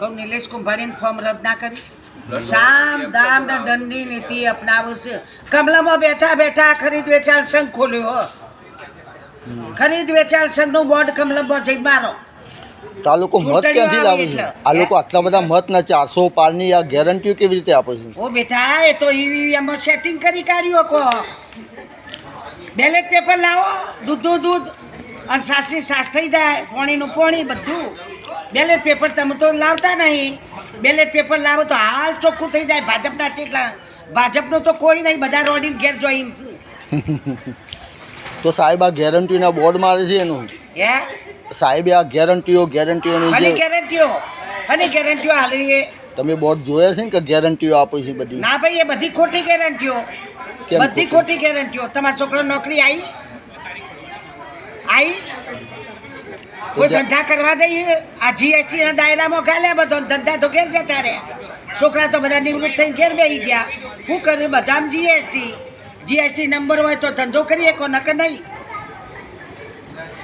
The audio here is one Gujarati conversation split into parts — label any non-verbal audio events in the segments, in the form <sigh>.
કહું નિલેશ કુંભાણીને ફોર્મ રદ ના કરી? શામ દામ દંડની નીતિ અપનાવશે. કમલામાં બેઠા બેઠા ખરીદ વેચાણ સંઘ ખોલ્યો હો. ખરીદ વેચાણ સંઘનું બોર્ડ કમલમમાં જઈ મારો. તો આ લોકો મત ક્યાંથી લાવે છે? આ લોકો આટલા બધા મત ના ચારસો પારની આ ગેરંટીઓ કેવી રીતે આપે છે? ઓ બેટા એ તો ઈવીએમમાં સેટિંગ કરી કાઢ્યો કો બેલેટ પેપર લાવો દૂધનું દૂધ અને સાસની સાસ થઈ જાય પોણીનું પોણી બધું. બેલેટ પેપર તમે તો લાવતા નહીં. બેલેટ પેપર લાવો તો હાલ ચોખ્ખું થઈ જાય. ભાજપના કેટલા ભાજપનો તો કોઈ નહીં. બધા રોડીને ઘેર જોઈન <laughs> તો સાહેબ આ ગેરંટીના બોર્ડ મારે છે એનું? હે? સાહેબ આ ગેરંટીઓ ગેરંટીઓની જે ગેરંટીઓ. અને ગેરંટીઓ હાલી તમે બોર્ડ જોયા છે ને કે ગેરંટીઓ આપે છે બધી? ના ભાઈ એ બધી ખોટી ગેરંટીઓ. બધી ખોટી? ગેરંટીઓ. તમારા છોકરો નોકરી આવી આવી કોઈ ધંધા કરવા દઈએ? આ જીએસટી ના દાયરામાં ગાલ્યા બધો ધંધા તો ઘેર જતા રહ્યા. છોકરા તો બધા નિવૃત્ત થઈને ઘેર બેસી ગયા. શું કર્યું? બધામાં જીએસટી જીએસટી નંબર હોય તો ધંધો કરીએ કો નકર નહીં.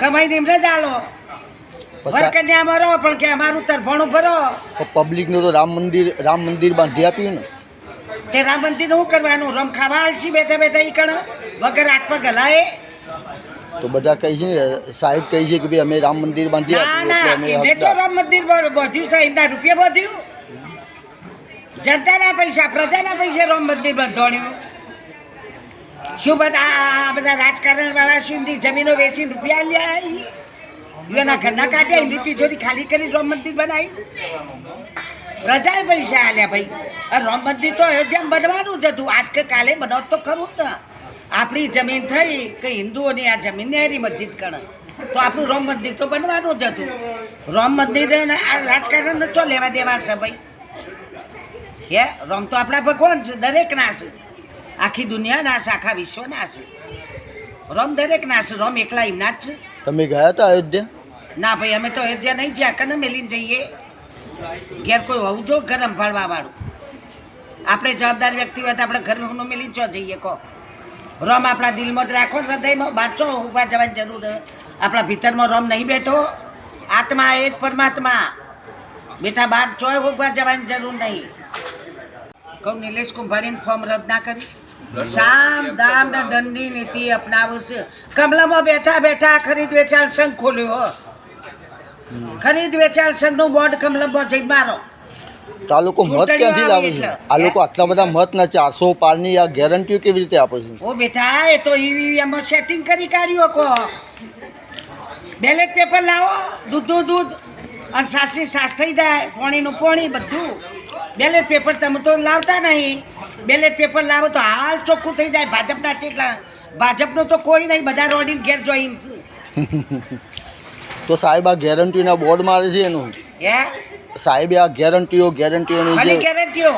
કમાઈ નિમરે જ આલો વરકન્યા મરો પણ કે અમારું તરફણું ભરો પબ્લિકનું તો રામ મંદિર રામ મંદિર બાંધી આપ્યું ને. તે રામ મંદિર શું કરવાનું? રમ ખાવા આલશી બેઠા બેઠા ઈ કણ? વગર હાથ પગ હલાય તો બધા કહે છે ને સાહેબ કહે છે કે ભાઈ અમે રામ મંદિર બાંધી આપ્યું એટલે અમે એને તો. રામ મંદિર બાંધ્યું છે રૂપિયા બાંધ્યું. જનતાના પૈસા પ્રજાના પૈસે રામ મંદિર બંધોણ્યું. શું બધા આ- બધા રાજકારણ વાળા શું જમીનો વેચી રૂપિયા લ્યા? એના ઘરના કાઢ્યા એમની તિજોરી ખાલી કરી રામ મંદિર બનાવી પ્રજાએ પૈસા આલ્યા ભાઈ. રામ મંદિર તો અયોધ્યામાં બનવાનું જ હતું. આજ કે કાલે બનાવ તો ખરું જ ને. આપણી જમીન થઈ કે હિન્દુઓની આ જમીન હેરી મસ્જિદ કણ. તો આપણું રામ મંદિર તો બનવાનું જ હતું. રામ મંદિર આ રાજકારણ ચો લેવા દેવા છે ભાઈ? હે રામ તો આપણા ભગવાન છે દરેકના છે. આખી દુનિયાના છે આખા વિશ્વના છે. રામ દરેકના છે રામ એકલા એમના જ છે. તમે ગયા હતા અયોધ્યા? ના ભાઈ અમે તો અયોધ્યા નહીં જ્યાં કને મેલીને જઈએ. ઘેર કોઈ હોવું જો ઘર સંભાળવા વાળું. આપણે જવાબદાર વ્યક્તિ હોય તો આપણે ઘરનું મેલીને ચો જઈએ કહો. રોમ આપણા દિલમાં જ રાખો ને હૃદયમાં બારસો ઊભા જવાની જરૂર? આપણા ભીતરમાં રમ નહીં બેઠો. આત્મા એ જ પરમાત્મા. બેટા બાર ચોય ઊભા જવાની જરૂર નહીં. કહું નિલેશ કુંભાણીને ફોર્મ રદ ના કરી. શામ દામ ને દંડની નીતિ અપનાવશે. કમલામાં બેઠા બેઠા ખરીદ વેચાણ સંઘ ખોલ્યો ખરીદ વેચાણ સંઘનું બોર્ડ કમલમમાં જઈ મારો. તો આ લોકો મત ક્યાંથી લાવે છે? આ લોકો આટલા બધા મત ના ચારસો પારની આ ગેરંટીઓ કેવી રીતે આપે છે? ઓ બેટા એ તો ઈવીએમમાં સેટિંગ કરી કાઢ્યો કો બેલેટ પેપર લાવો દૂધનું દૂધ અને સાસરી સાસ થઈ જાય પોણીનું પોણી બધું. બેલેટ પેપર તમે તો લાવતા નહીં. બેલેટ પેપર લાવો તો હાલ ચોખ્ખું થઈ જાય ભાજપના કેટલા ભાજપનો તો કોઈ નહીં બધા રોડીને ઘેર જોઈન. <laughs> તો સાહેબ આ ગેરંટીના બોર્ડ મારે છે એનું. હે? સાહેબે આ ગેરંટીઓ ગેરંટીઓની જે ગેરંટીઓ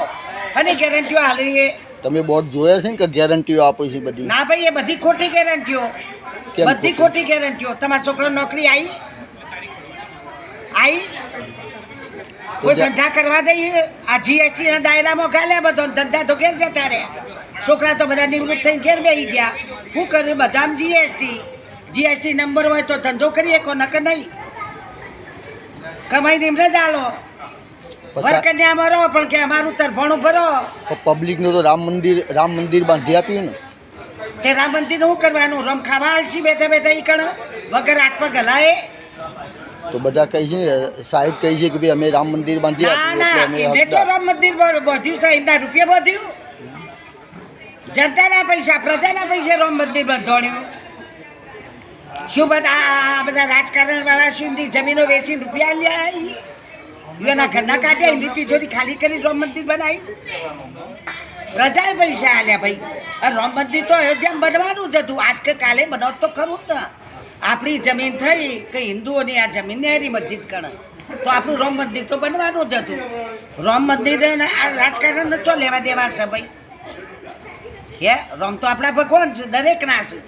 હની ગેરંટીઓ હાલી એ. તમે બોર્ડ જોયા છે ને કે ગેરંટીઓ આપે છે બધી? ના ભાઈ એ બધી ખોટી ગેરંટીઓ. બધી ખોટી? ગેરંટીઓ. તમારા છોકરો નોકરી આવી આવી કોઈ ધંધા કરવા દઈએ? આ જીએસટી ના દાયરામાં ગાલ્યા બધો ધંધા તો ઘેર જતા રહ્યા છોકરા તો બધા નિવૃત્ત થઈને ઘેર બેસી ગયા. શું કર્યું બધામાં જીએસટી જીએસટી નંબર હોય તો ધંધો કરીએ કો નકર નહીં. કમાઈ નિમરે જ આલો. વરકન્યા મરો પણ કે અમારું તરફણું ભરો પબ્લિકનું તો રામ મંદિર રામ મંદિર બાંધી આપ્યું ને તે રામ મંદિરનું શું કરવાનું? રમ ખાવા આલસી બેઠા બેઠા ઈ કણ? વગર હાથ પગ હલાય તો બધા કહે છે ને સાહેબ કહે છે કે ભાઈ અમે રામ મંદિર બાંધી ના ના એને તો રામ મંદિર બાંધ્યું બધ્યું છે એમના રૂપિયા બાંધ્યું. જનતાના પૈસા પ્રજાના પૈસે રામ મંદિર બંધોણ્યું. શું બધા આ- બધા રાજકારણ વાળા શું જમીનો વેચીને રૂપિયા લ્યા? એના ઘરના કાઢ્યા એની તિજોરી ખાલી કરી રામ મંદિર બનાવી. રજાએ પૈસા આલ્યા ભાઈ. રામ મંદિર તો અયોધ્યામાં બનવાનું જ હતું. આજ કે કાલે બનાવ તો ખરું જ ને. આપણી જમીન થઈ કે હિન્દુઓની આ જમીન નેહરી મસ્જિદ કણ તો આપણું રામ મંદિર તો બનવાનું જ હતું. રામ મંદિર આ રાજકારણ ચો લેવા દેવા છે ભાઈ? હે? રામ તો આપણા ભગવાન છે દરેકના છે.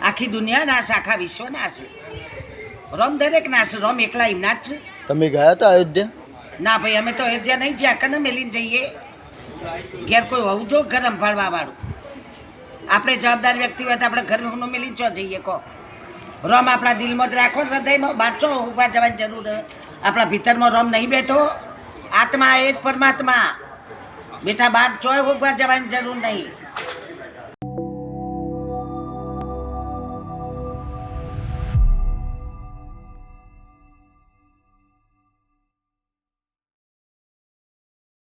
આખી દુનિયાના છે, આખા વિશ્વના છે. રામ દરેકના છે, રામ એકલા એમના જ છે. તમે ગયા હતા અયોધ્યા? ના ભાઈ, અમે તો અયોધ્યા નહીં જ્યાં, કને મેલીને જઈએ? ઘેર કોઈ હોવું જો ઘર સંભાળવા વાળું આપણે જવાબદાર વ્યક્તિ હોય તો આપણે ઘરનું મેલીને ચો જઈએ કહો. રોમ આપણા દિલમાં જ રાખો હૃદયમાં. બહાર ચો ઊભા જવાની જરૂર હે? આપણા ભીતરમાં રોમ નહીં બેઠો. આત્મા એ પરમાત્મા. બેટા, બાર ચોય ઊભા જવાની જરૂર નહીં.